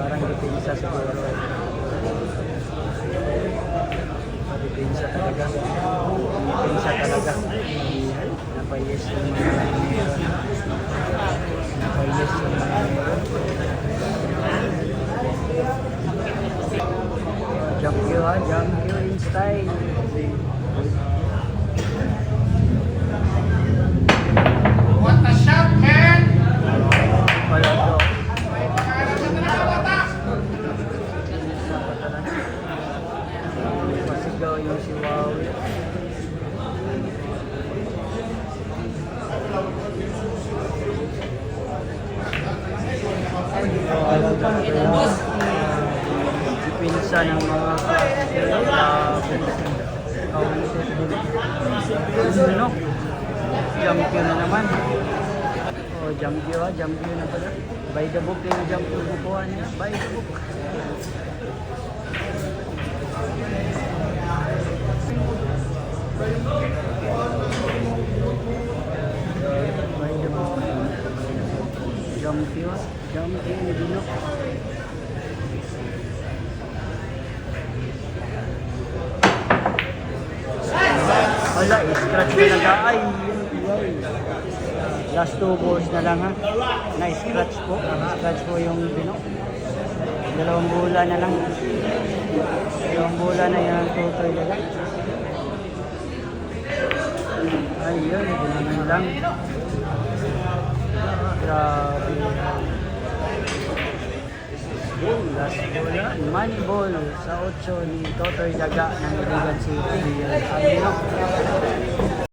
Parang depensa siguro. Depensa talaga. Depensa talaga. Napayes yung mga meron. Napayes yung mga meron. Jump you ha, jump you in style. Yung si Wawi. Dipinsa ng mga Ano? Champion na naman. Oh, Jambyo ha, Jambyo na pala. By the book yung Jambyo bukuhan niya. By the book. Jambyo yung binok. Wala, scratch na lang. Ay, ay. Last two balls na lang ha. Na-scratch po. Scratch po yung bino. Dalawang bola na lang. Dalawang bola na yan ang na lang. Ayun, ginanon lang. Grabe. Yun, last bola. Money ball sa 8 ni Totoy Daga ng Irigan City. Ang.